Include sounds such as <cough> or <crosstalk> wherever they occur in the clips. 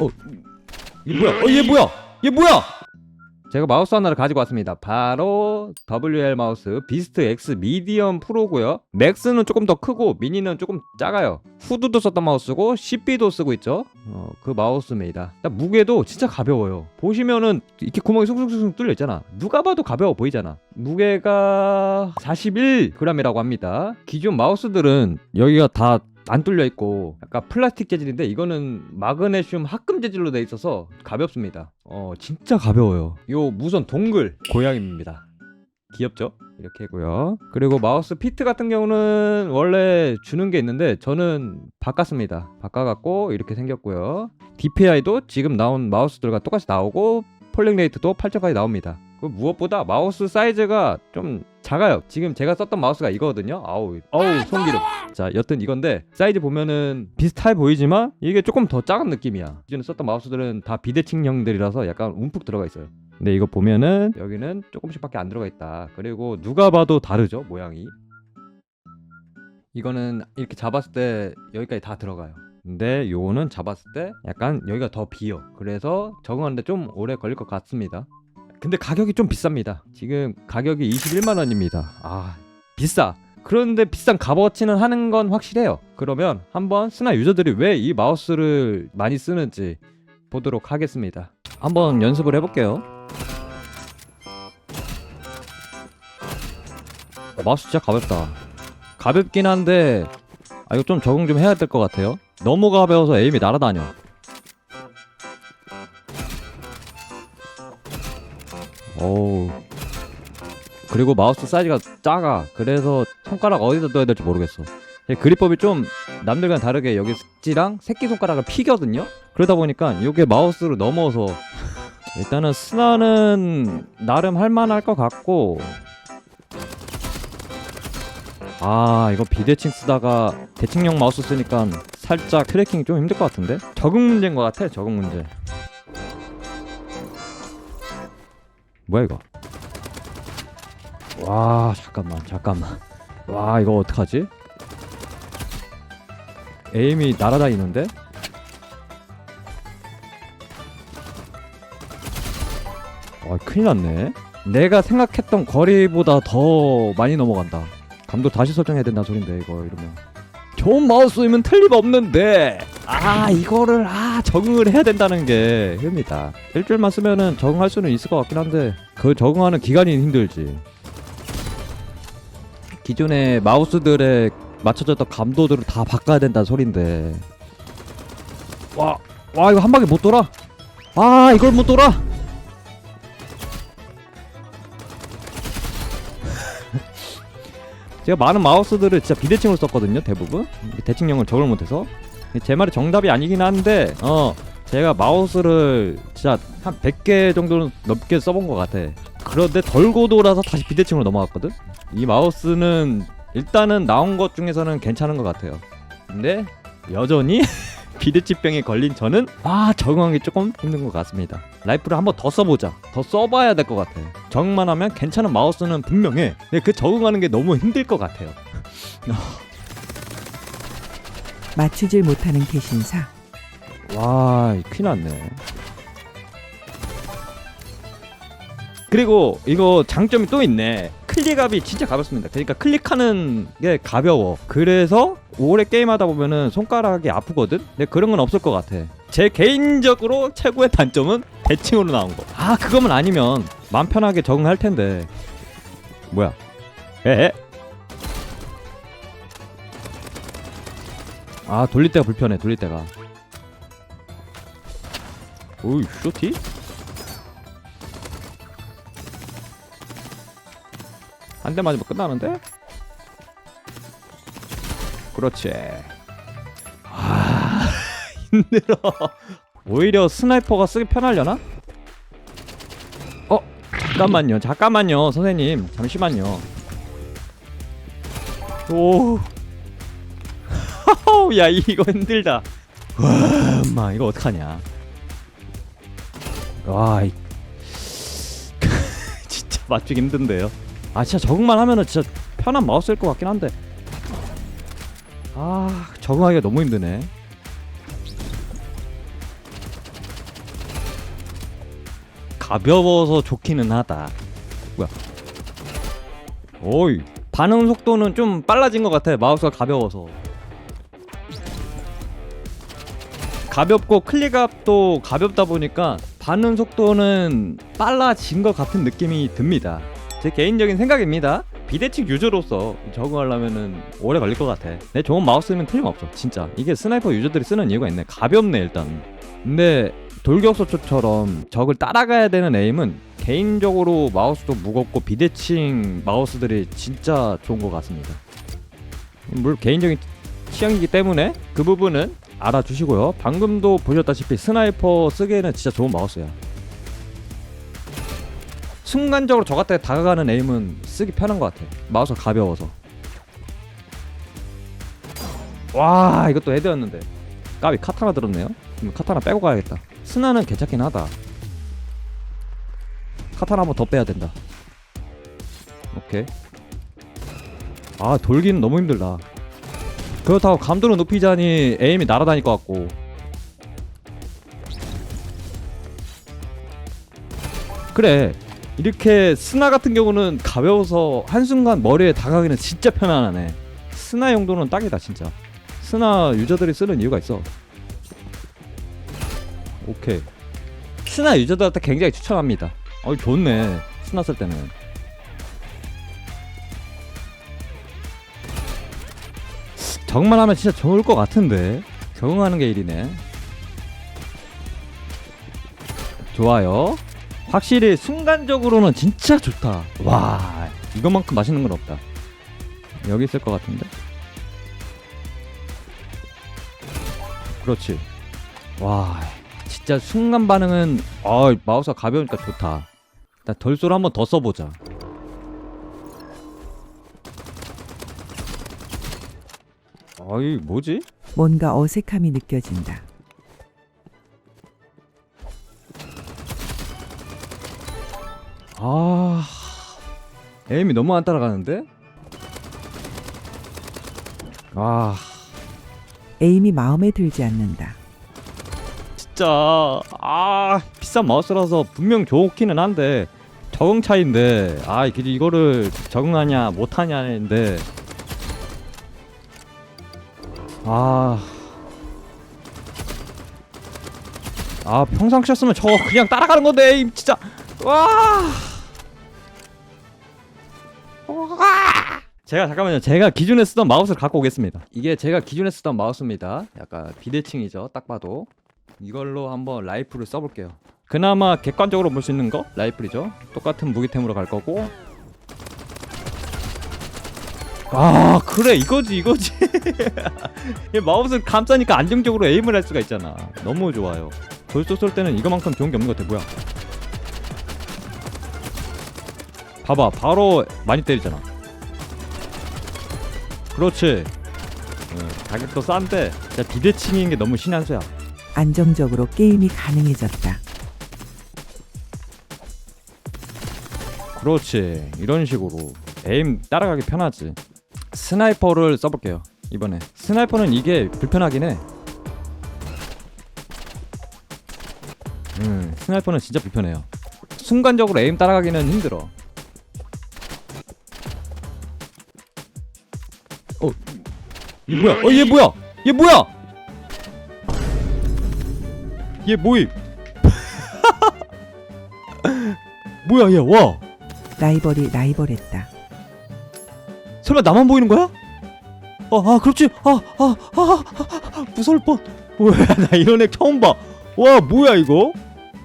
어, 이게 뭐야? 어, 얘 뭐야? 얘 뭐야? 제가 마우스 하나를 가지고 왔습니다. 바로 WL 마우스 비스트 X 미디엄 프로고요. 맥스는 조금 더 크고 미니는 조금 작아요. 후드도 썼던 마우스고 CP도 쓰고 있죠. 어, 그 마우스입니다. 무게도 진짜 가벼워요. 보시면은 이렇게 구멍이 숭숭숭숭 뚫려 있잖아. 누가 봐도 가벼워 보이잖아. 무게가 41g이라고 합니다. 기존 마우스들은 여기가 다 안 뚫려 있고 약간 플라스틱 재질인데 이거는 마그네슘 합금 재질로 돼 있어서 가볍습니다. 어 진짜 가벼워요. 요 무선 동글 고양이입니다. 귀엽죠? 이렇게 고요 그리고 마우스 피트 같은 경우는 원래 주는 게 있는데 저는 바꿨습니다. 바꿔갖고 이렇게 생겼고요. DPI도 지금 나온 마우스들과 똑같이 나오고 폴링 레이트도 8점까지 나옵니다. 그 무엇보다 마우스 사이즈가 좀 작아요. 지금 제가 썼던 마우스가 이거거든요. 아우, 아우 손기름. 자, 여튼 이건데 사이즈 보면은 비슷해 보이지만 이게 조금 더 작은 느낌이야. 기존에 썼던 마우스들은 다 비대칭형들이라서 약간 움푹 들어가 있어요. 근데 이거 보면은 여기는 조금씩밖에 안 들어가 있다. 그리고 누가 봐도 다르죠 모양이. 이거는 이렇게 잡았을 때 여기까지 다 들어가요. 근데 요거는 잡았을 때 약간 여기가 더 비어. 그래서 적응하는데 좀 오래 걸릴 것 같습니다. 근데 가격이 좀 비쌉니다. 지금 가격이 21만 원입니다. 아 비싸. 그런데 비싼 값어치는 하는 건 확실해요. 그러면 한번 스나 유저들이 왜 이 마우스를 많이 쓰는지 보도록 하겠습니다. 한번 연습을 해볼게요. 마우스 진짜 가볍다. 가볍긴 한데 아 이거 좀 적응 좀 해야 될 것 같아요. 너무 가벼워서 에임이 날아다녀. 어우. 그리고 마우스 사이즈가 작아. 그래서 손가락 어디다 둬야 될지 모르겠어. 이 그립법이 좀 남들과는 다르게 여기 스지랑 새끼손가락을 피거든요? 그러다 보니까 이게 마우스로 넘어서 <laughs> 일단은 스나는 나름 할만할 것 같고. 아 이거 비대칭 쓰다가 대칭형 마우스 쓰니까 살짝 트래킹이 좀 힘들 것 같은데? 적응 문제인 것 같아 적응 문제 뭐야 이거? 와 잠깐만 잠깐만. 와 이거 어떡하지? 에임이 날아다니는데? 와 큰일 났네. 내가 생각했던 거리보다 더 많이 넘어간다. 감도 다시 설정해야 된다 소린데 이거 이러면. 좋은 마우스이면 틀림없는데 아 이거를 아 적응을 해야 된다는 게 힘입니다. 일주일만 쓰면은 적응할 수는 있을 것 같긴 한데 그 적응하는 기간이 힘들지. 기존의 마우스들에 맞춰졌던 감도들을 다 바꿔야 된다는 소린데. 와, 와 이거 한 방에 못 돌아? 아 이걸 못 돌아? <laughs> 제가 많은 마우스들을 진짜 비대칭으로 썼거든요 대부분. 대칭형을 적을 못해서 제 말이 정답이 아니긴 한데 어 제가 마우스를 진짜 한 100개 정도는 넘게 써본 것 같아. 그런데 덜고 돌아서 다시 비대칭으로 넘어갔거든? 이 마우스는 일단은 나온 것 중에서는 괜찮은 것 같아요. 근데 여전히 <laughs> 비대치병에 걸린 저는 아 적응하기 조금 힘든 것 같습니다. 라이프를 한번 더 써보자. 더 써봐야 될 것 같아. 적응만 하면 괜찮은 마우스는 분명해. 근데 그 적응하는 게 너무 힘들 것 같아요 <laughs> 맞추질 못하는 개신사. 와 큰일 났네 그리고 이거 장점이 또 있네. 클릭압이 진짜 가볍습니다. 그러니까 클릭하는 게 가벼워. 그래서 오래 게임하다 보면은 손가락이 아프거든? 근데 그런 건 없을 것 같아. 제 개인적으로 최고의 단점은 대칭으로 나온 거 아 그거만 아니면 맘 편하게 적응할 텐데. 뭐야? 에? 아 돌릴 때가 불편해 돌릴 때가 오이 쇼티? 한 대 맞으면 끝나는데? 그렇지 아 <laughs> 힘들어 오히려 스나이퍼가 쓰기 편하려나? 어 잠깐만요 잠깐만요 선생님 잠시만요 오 야 이거 힘들다 와 엄마 이거 어떡하냐 와, 이... <laughs> 진짜 맞추기 힘든데요. 아, 진짜 적응만 하면은 진짜 편한 마우스일 것 같긴 한데. 아, 적응하기가 너무 힘드네. 가벼워서 좋기는 하다. 뭐야? 오이 반응 속도는 좀 빨라진 것 같아. 마우스가 가벼워서. 가볍고 클릭압도 가볍다 보니까 반응 속도는 빨라진 것 같은 느낌이 듭니다. 제 개인적인 생각입니다. 비대칭 유저로서 적응하려면은 오래 걸릴 것 같아. 내 좋은 마우스는 틀림없어. 진짜. 이게 스나이퍼 유저들이 쓰는 이유가 있네. 가볍네 일단. 근데 돌격소초처럼 적을 따라가야 되는 에임은 개인적으로 마우스도 무겁고 비대칭 마우스들이 진짜 좋은 것 같습니다. 물론 개인적인 취향이기 때문에 그 부분은 알아주시고요. 방금도 보셨다시피 스나이퍼 쓰기에는 진짜 좋은 마우스야. 순간적으로 저 같아 다가가는 에임은 쓰기 편한 것 같아. 마우스가 가벼워서. 와 이것도 헤드였는데 까비 카타나 들었네요. 카타나 빼고 가야겠다. 스나는 괜찮긴 하다. 카타나 한번 더 빼야 된다. 오케이. 아 돌기는 너무 힘들다. 그렇다고 감도를 높이자니 에임이 날아다닐 것 같고. 그래 이렇게 스나 같은 경우는 가벼워서 한순간 머리에 다가가기는 진짜 편안하네. 스나 용도는 딱이다 진짜. 스나 유저들이 쓰는 이유가 있어. 오케이. 스나 유저들한테 굉장히 추천합니다. 어 좋네. 스나 쓸 때는. 적응만 하면 진짜 좋을 것 같은데. 적응하는 게 일이네. 좋아요. 확실히 순간적으로는 진짜 좋다. 와, 이것만큼 맛있는 건 없다. 여기 있을 것 같은데. 그렇지. 와, 진짜 순간 반응은 아 마우스가 가벼우니까 좋다. 나 덜솔 한번 더 써보자. 아이 뭐지? 뭔가 어색함이 느껴진다. 아 에임이 너무 안 따라가는데? 아 에임이 마음에 들지 않는다. 진짜 아 비싼 마우스라서 분명 좋기는 한데 적응 차인데 아 이게 이거를 적응하냐 못하냐인데 아. 아 평상시였으면 저거 그냥 따라가는 건데 진짜 와. 와. 제가 잠깐만요. 제가 기존에 쓰던 마우스를 갖고 오겠습니다. 이게 제가 기존에 쓰던 마우스입니다. 약간 비대칭이죠. 딱 봐도. 이걸로 한번 라이프를 써볼게요. 그나마 객관적으로 볼 수 있는 거 라이플이죠. 똑같은 무기템으로 갈 거고. 아 그래 이거지 이거지. <laughs> 이 마우스 감싸니까 안정적으로 에임을 할 수가 있잖아. 너무 좋아요. 돌쏘 쏠 때는 이거만큼 좋은 게 없는 것 같아. 뭐야? 봐봐 바로 많이 때리잖아. 그렇지. 응, 가격도 싼데 진짜 비대칭인 게 너무 신의 한 수야. 안정적으로 게임이 가능해졌다. 그렇지 이런 식으로 에임 따라가기 편하지 스나이퍼를 써볼게요 이번에 스나이퍼는 이게 불편하긴 해 음, 스나이퍼는 진짜 불편해요 순간적으로 에임 따라가기는 힘들어 어, 얘 뭐야? 어, 얘 뭐야? 얘 뭐야? 얘 뭐임? <laughs> 뭐야, 얘 와? 라이벌이 라이벌했다. 설마 나만 보이는 거야? 아, 아 그렇지. 아, 아, 아, 아, 아, 무서울 뻔. 뭐야, 나 이런 액 처음 봐. 와, 뭐야 이거?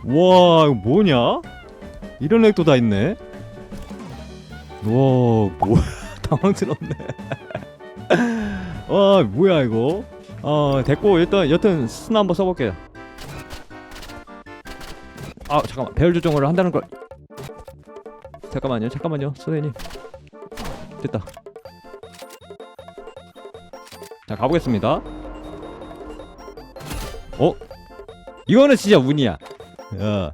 와, 이거 뭐냐? 이런 액도 다 있네. 와, 뭐야, <laughs> 당황스럽네. 와, 뭐야 이거? 어, 됐고 일단 여튼 스나 한번 써볼게요. 아, 잠깐만, 배열 조정을 한다는 걸. 잠깐만요, 잠깐만요, 선생님. 됐다. 자 가보겠습니다. 어? 이거는 진짜 운이야. 야.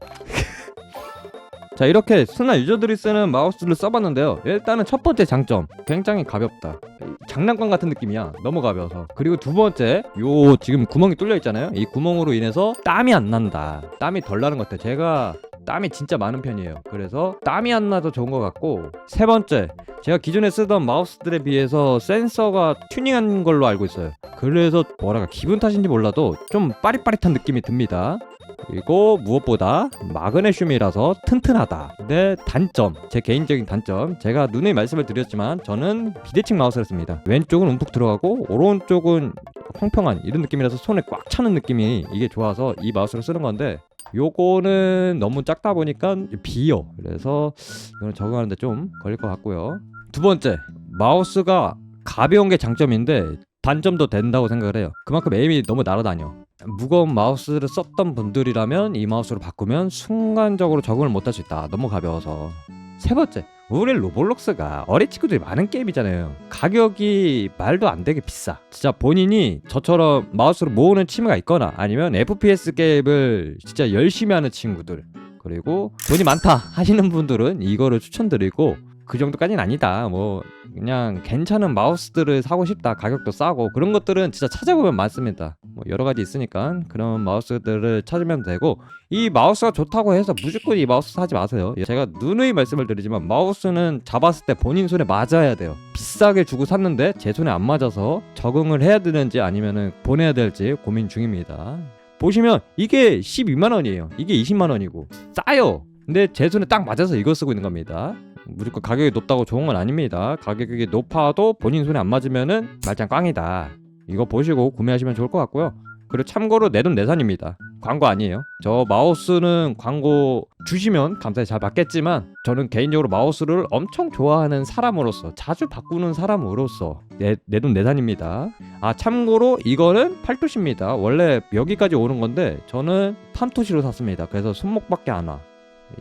<laughs> 자 이렇게 스나 유저들이 쓰는 마우스를 써봤는데요. 일단은 첫 번째 장점 굉장히 가볍다. 장난감 같은 느낌이야. 너무 가벼워서. 그리고 두 번째 요 지금 구멍이 뚫려 있잖아요. 이 구멍으로 인해서 땀이 안 난다. 땀이 덜 나는 것 같아. 제가 땀이 진짜 많은 편이에요. 그래서 땀이 안 나도 좋은 것 같고 세 번째 제가 기존에 쓰던 마우스들에 비해서 센서가 튜닝한 걸로 알고 있어요. 그래서 뭐랄까 기분 탓인지 몰라도 좀 빠릿빠릿한 느낌이 듭니다. 그리고 무엇보다 마그네슘이라서 튼튼하다. 근데 단점, 제 개인적인 단점, 제가 누누이 말씀을 드렸지만 저는 비대칭 마우스를 씁니다. 왼쪽은 움푹 들어가고 오른쪽은 평평한 이런 느낌이라서 손에 꽉 차는 느낌이 이게 좋아서 이 마우스를 쓰는 건데 요거는 너무 작다 보니까 비어. 그래서 이거는 적응하는데 좀 걸릴 것 같고요. 두 번째, 마우스가 가벼운 게 장점인데 단점도 된다고 생각을 해요. 그만큼 에임이 너무 날아다녀. 무거운 마우스를 썼던 분들이라면 이 마우스로 바꾸면 순간적으로 적응을 못할 수 있다. 너무 가벼워서. 세 번째, 우리 로블록스가 어린 친구들이 많은 게임이잖아요. 가격이 말도 안 되게 비싸. 진짜 본인이 저처럼 마우스로 모으는 취미가 있거나 아니면 FPS 게임을 진짜 열심히 하는 친구들 그리고 돈이 많다 하시는 분들은 이거를 추천드리고 그 정도까지는 아니다. 뭐 그냥 괜찮은 마우스들을 사고 싶다. 가격도 싸고 그런 것들은 진짜 찾아보면 많습니다. 뭐 여러 가지 있으니까 그런 마우스들을 찾으면 되고 이 마우스가 좋다고 해서 무조건 이 마우스 사지 마세요. 제가 누누이 말씀을 드리지만 마우스는 잡았을 때 본인 손에 맞아야 돼요. 비싸게 주고 샀는데 제 손에 안 맞아서 적응을 해야 되는지 아니면은 보내야 될지 고민 중입니다. 보시면 이게 12만 원이에요. 이게 20만 원이고 싸요. 근데 제 손에 딱 맞아서 이거 쓰고 있는 겁니다. 무조건 가격이 높다고 좋은 건 아닙니다. 가격이 높아도 본인 손에 안 맞으면은 말짱 꽝이다. 이거 보시고 구매하시면 좋을 것 같고요. 그리고 참고로 내 돈 내산입니다. 광고 아니에요. 저 마우스는 광고 주시면 감사히 잘 받겠지만 저는 개인적으로 마우스를 엄청 좋아하는 사람으로서 자주 바꾸는 사람으로서 내 돈 내산입니다. 아 참고로 이거는 팔토시입니다. 원래 여기까지 오는 건데 저는 3토시로 샀습니다. 그래서 손목밖에 안 와.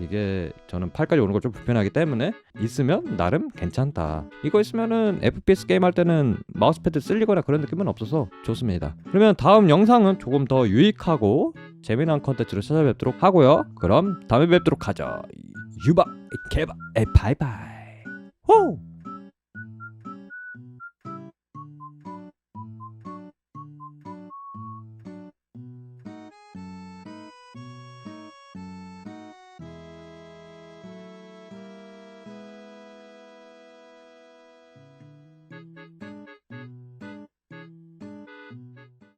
이게 저는 팔까지 오는 거좀 불편하기 때문에 있으면 나름 괜찮다. 이거 있으면은 FPS 게임 할 때는 마우스패드 쓸리거나 그런 느낌은 없어서 좋습니다. 그러면 다음 영상은 조금 더 유익하고 재미난 컨텐츠로 찾아뵙도록 하고요. 그럼 다음에 뵙도록 하죠. 유바 개바 에 바이바이. 호!